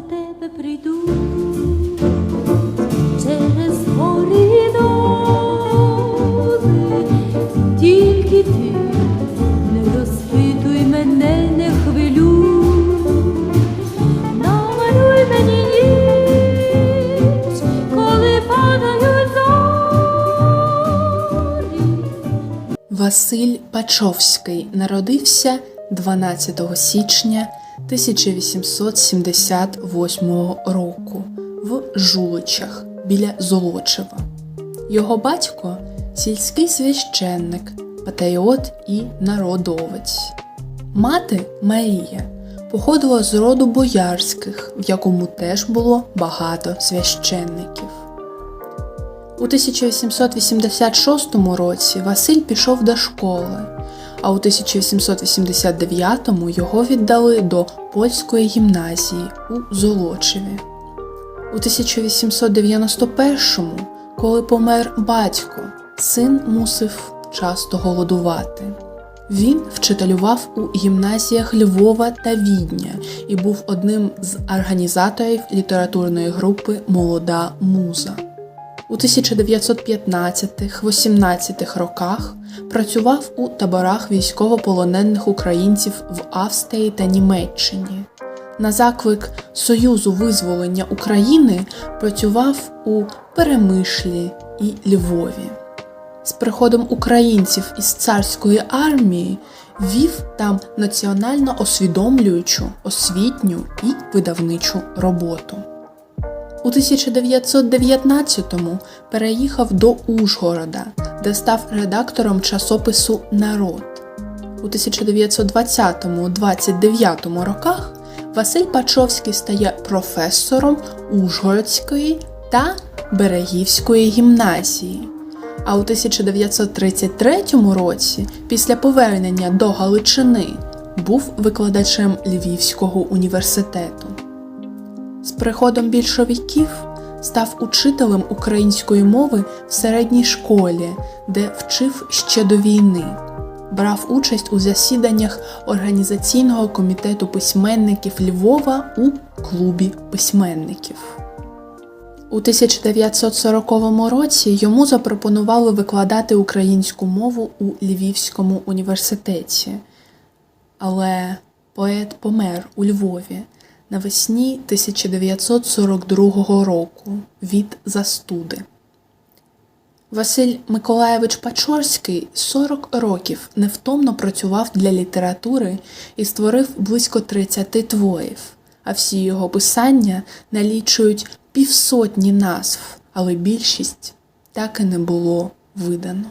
за тебе прийду. Через гори тільки ти не розпитуй мене, не хвилюй, намалюй мені коли падають. Василь Пачовський народився 12 січня 1878 року в Жуличах біля Золочева. Його батько сільський священник, патріот і народовець. Мати Марія походила з роду боярських, в якому теж було багато священників. У 1886 році Василь пішов до школи, а у 1889 його віддали до польської гімназії у Золочеві. У 1891, коли помер батько, син мусив часто голодувати. Він вчителював у гімназіях Львова та Відня і був одним з організаторів літературної групи Молода муза. У 1915-18 роках працював у таборах військовополонених українців в Австрії та Німеччині. На заклик Союзу визволення України працював у Перемишлі і Львові. З приходом українців із царської армії вів там національно освідомлюючу, освітню і видавничу роботу. У 1919-му переїхав до Ужгорода, де став редактором часопису Народ. У 1920-29 роках Василь Пачовський стає професором Ужгородської та Берегівської гімназії. А у 1933 році, після повернення до Галичини, був викладачем Львівського університету. З приходом більшовиків став учителем української мови в середній школі, де вчив ще до війни. Брав участь у засіданнях організаційного комітету письменників Львова у клубі письменників. У 1940 році йому запропонували викладати українську мову у Львівському університеті. Але поет помер у Львові навесні 1942 року від застуди. Василь Миколаєвич Пачорський 40 років невтомно працював для літератури і створив близько 30 творів, а всі його писання налічують півсотні назв, але більшість так і не було видано.